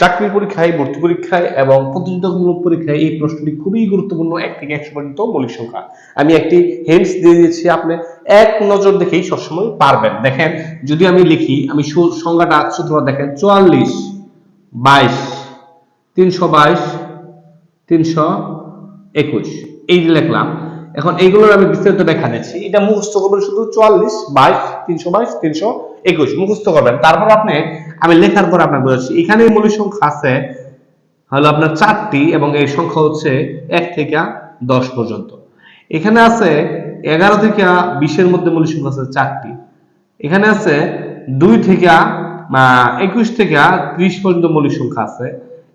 চাকরির পরীক্ষায়, ভর্তি পরীক্ষায় এবং প্রতিযোগিতামূলক পরীক্ষায় এই প্রশ্নটি খুবই গুরুত্বপূর্ণ, এক থেকে একশো পর্যন্ত মৌলিক সংখ্যা। আমি একটি হেন্স দিয়ে দিয়েছি, আপনি এক নজর দেখেই সবসময় পারবেন। দেখেন, যদি আমি লিখি, আমি সংখ্যাটা সূত্র দেখেন, চুয়াল্লিশ, বাইশ, তিনশো বাইশ, তিনশো একুশ। এই যে লিখলাম এখন এইগুলোর আমি বিস্তারিত দেখা দিচ্ছি এটা মুখস্থ করবেন শুধু চুয়াল্লিশ, বাইশ, তিনশো বাইশ, তিনশো একুশ। মুখস্থ করবেন। তারপর আপনি, আমি লেখার পর আপনার বোঝাচ্ছি। এখানে মূল সংখ্যা আছে, হলো আপনার চারটি এবং এই সংখ্যা হচ্ছে এক থেকে দশ পর্যন্ত। এখানে আছে এগারো থেকে বিশের মধ্যে মূল সংখ্যা আছে চারটি। এখানে আছে দুই থেকে একুশ থেকে ত্রিশ পর্যন্ত মৌলিক সংখ্যা আছে।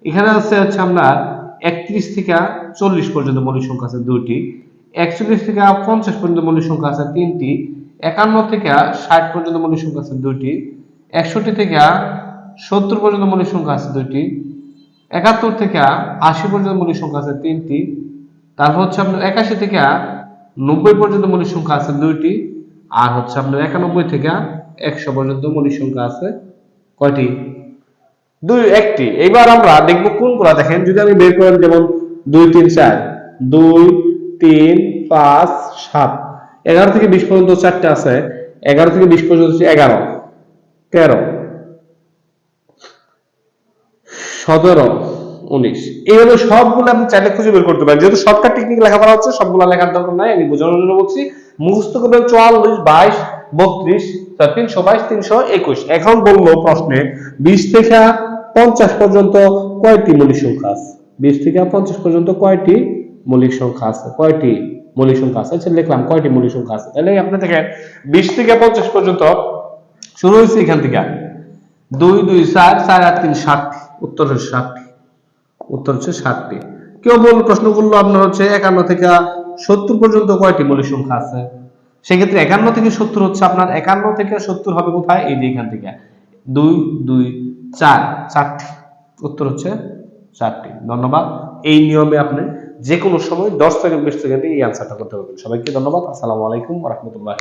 এখানে আছে হচ্ছে আপনার একত্রিশ থেকে চল্লিশ পর্যন্ত মৌলিক সংখ্যা আছে দুইটি। একচল্লিশ থেকে পঞ্চাশ পর্যন্ত মৌলিক সংখ্যা আছে তিনটি, একান্ন থেকে ষাট পর্যন্ত মৌলিক সংখ্যা আছে দুইটি, একষট্টি থেকে সত্তর পর্যন্ত মৌলিক সংখ্যা আছে দুইটি, একাত্তর থেকে আশি পর্যন্ত মৌলিক সংখ্যা আছে তিনটি, তারপর হচ্ছে আপনার একাশি থেকে নব্বই পর্যন্ত মৌলিক সংখ্যা আছে দুইটি, আর হচ্ছে আপনার একানব্বই থেকে একশো পর্যন্ত মৌলিক সংখ্যা আছে কয়টি? দুই, একটি। এবার আমরা দেখব কোনগুলা দেখেন, যদি আমি বের করেন যেমন দুই, তিন, চার, দুই তিন, পাঁচ, সাত। এগারো থেকে বিশ পর্যন্ত চারটে আছে। এগারো থেকে বিশ পর্যন্ত এগারো। তেরো। সতেরো এইভাবে সবগুলো আপনি চাইলে খুঁজে বের করতে পারেন। যেহেতু টেকনিক হচ্ছে, সবগুলো লেখার দরকার নাই, আমি বোঝানোর জন্য বলছি। মুখস্থ করবেন চুয়াল্লিশ, বাইশ, বত্রিশ তিনশো, বাইশ, তিনশো, একুশ। এখন বলল প্রশ্নে, বিশ থেকে পঞ্চাশ পর্যন্ত কয়টি মৌলিক সংখ্যা আছে? বিশ থেকে পঞ্চাশ পর্যন্ত কয়টি মৌলিক সংখ্যা আছে, কয়টি মৌলিক সংখ্যা আছে? আচ্ছা লিখলাম, কয়টি মৌলিক সংখ্যা আছে? তাহলে আপনি দেখেন বিশ থেকে পঞ্চাশ পর্যন্ত শুরু হয়েছে এখান থেকে। দুই দুই, চার চার, আট, তিন, ষাটটি। উত্তর হচ্ছে ষাটটি। উত্তর হচ্ছে ষাটটি। কেউ বল প্রশ্ন করল, আপনার হচ্ছে একান্ন থেকে সত্তর পর্যন্ত কয়টি মৌলিক সংখ্যা আছে? সেক্ষেত্রে একান্ন থেকে সত্তর হচ্ছে আপনার, একান্ন থেকে সত্তর হবে কোথায়? এই যে এখান থেকে। দুই দুই, চার, চারটি। উত্তর হচ্ছে চারটি ধন্যবাদ। এই নিয়মে আপনি যে কোনো সময় দশ সেকেন্ড বিশ সেকেন্ডে এই আনসারটা করতে পারবেন। সবাইকে ধন্যবাদ। আসসালামু আলাইকুম রহমতুল্লাহ